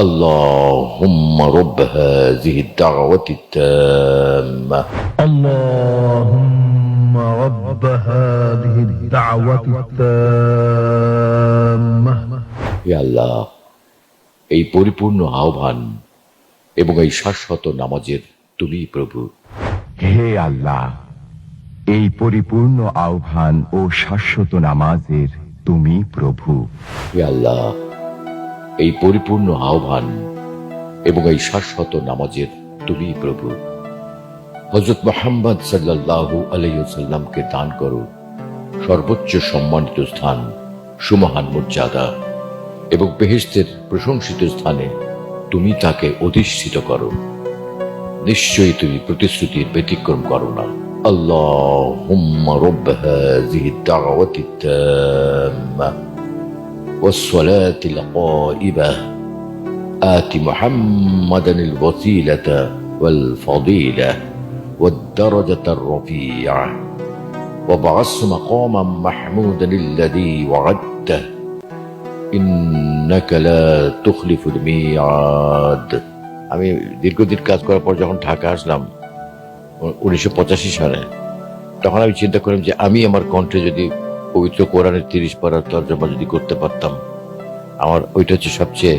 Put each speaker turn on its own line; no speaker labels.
اللهم رب هذه الدعوة التامة
اللهم رب هذه الدعوة التامة
হে আল্লাহ এই পরিপূর্ণ আহ্বান এবং এই শাশ্বত নামাজের তুমি প্রভু
হে আল্লাহ এই পরিপূর্ণ আহ্বান ও শাশ্বত নামাজের তুমি প্রভু
হে আল্লাহ এই পরিপূর্ণ আহ্বান এবং এই শাশ্বত নামাজের তুমি প্রভু হজরত মোহাম্মদ সাল্লাল্লাহু আলাইসাল্লামকে দান করো সর্বোচ্চ সম্মানিত স্থান সুমহান মর্যাদা এবং বেহেস্তের প্রশংসিত স্থানে তুমি তাকে অধিষ্ঠিত করো নিশ্চয়ই তুমি প্রতিশ্রুতির ব্যতিক্রম করো না اللهم رب هذه الدعوة التامة والصلاة القائبة آت محمدا الوسيلة والفضيلة والدرجة الرفيعة وابعث مقاما محمودا الذي وعدته إنك لا تخلف الميعاد আমি দীর্ঘদিন কাজ করার পর যখন ঢাকা আসলাম উনিশশো পঁচাশি সালে তখন আমি চিন্তা করলাম যে আমি আমার কণ্ঠে যদি পবিত্র কোরআনের তিরিশ পারার তর্জমা যদি করতে পারতাম আমার ওইটা হচ্ছে সবচেয়ে